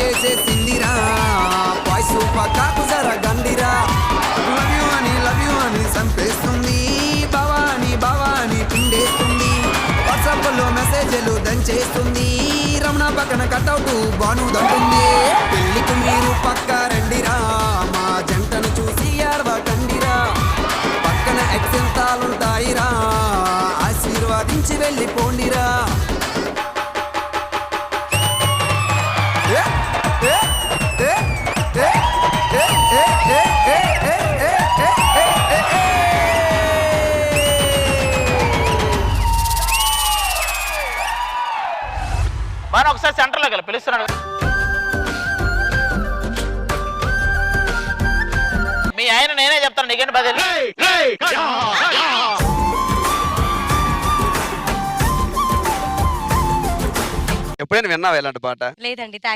కేసేసిందిరా voice పక్కకు జర గండిరా. లవ్ యూ అని లవ్ యూ అని చంపేస్తుంది. భవాని భవాని పిండేస్తుంది. వాట్సాప్లో మెసేజ్లు దంచేస్తుంది. రమణ పక్కన కట్అవుట్ బాను దంటుంది. పెళ్ళికి మీరు పక్క రండిరా. మా జంటను చూసి అరవకండిరా. పక్కన ఎక్సెంతాలుంటాయిరా. ఆశీర్వాదించి వెళ్ళిపోండిరా. బాగా ఒకసారి సెంటర్లో వెళ్ళి పిలుస్తున్నాడు. మీ ఆయన నేనే చెప్తాను నీకేంటి బదిలీ? ఎప్పుడైనా విన్నావా ఇలాంటి పాట? లేదండి